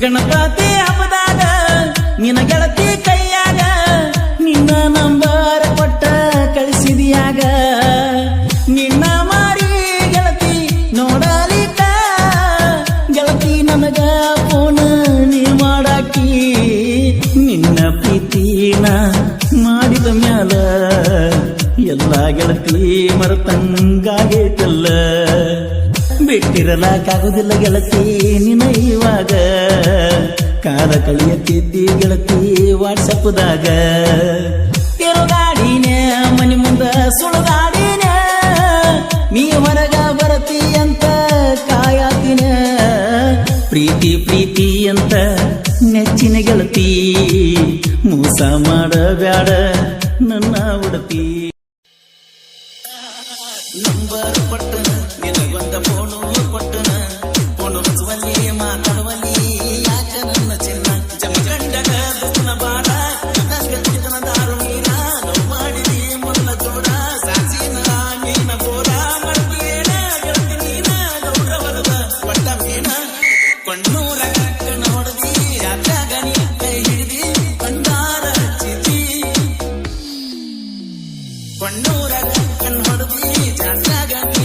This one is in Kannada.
ಗಣಪತಿ ಹಬ್ಬದಾಗ ನಿನ್ನ ಗೆಳತಿ ಕೈಯಾಗ ನಿನ್ನ ನಂಬರ್ ಕೊಟ್ಟ ಕಳಿಸಿದಿಯಾಗ. ನಿನ್ನ ಮಾರಿ ಗೆಳತಿ ನೋಡಲಿಕ್ಕ, ಗೆಳತಿ ನನಗ ಫೋನ್ ನೀ ಮಾಡಾಕಿ, ನಿನ್ನ ಪ್ರೀತಿನ ಮಾಡಿದ ಮ್ಯಾಲ ಎಲ್ಲ ಗೆಳತಿ ಮರತಂಗಾಗೈತಲ್ಲ. ಬಿಟ್ಟಿರಲಾಕಾಗುದಿಲ್ಲ ಗೆಳತಿ ನಿನ ಇವಾಗ ಕಾಲ ಕಳಿಯತ್ತಿದ್ದಿ ಗೆಳತಿ ವಾಟ್ಸಪ್ದಾಗ ತಿರುಗಾಡಿನ, ಮನೆ ಮುಂದ ಸುಳುಗಾಡಿನ. ನೀ ಹೊರಗ ಬರತಿ ಅಂತ ಕಾಯಾತಿನ. ಪ್ರೀತಿ ಪ್ರೀತಿ ಅಂತ ನೆಚ್ಚಿನ ಗೆಳತಿ. ಮೋಸ ಮಾಡಬ್ಯಾಡ ನನ್ನ ಉಡತಿ ನಂಬರ್ ಕೊಟ್ಟನ ನಿನಗೊಂದ ಫೋನು ಕೊಟ್ಟನ ಫೋನು ಹಚ್ಚುವಲ್ಲಿ ಮಾತಾಡುವಲ್ಲಿ ಯಾಕ ನನ್ನ ಚಿನ್ನ ಜಮಗಂಡಗ ದುಸ್ತನ ಬಾಡ ಕನಸ್ಗ ಚಿಕ್ಕನ ದಾರು ನೀರ ನೋವು ಮಾಡಿದಿ ಮೊದಲ ಜೋಡ ಸಾಚಿನ ನೀನ ಬೋರ ಮಾಡ್ತೀನ ಗೆಳತಿ ನೀನ ಗೌರವದ ಪಟ್ಟ ಮೀನ ಕೊಂಡೂರ पण नवरा पण म्हणती जागा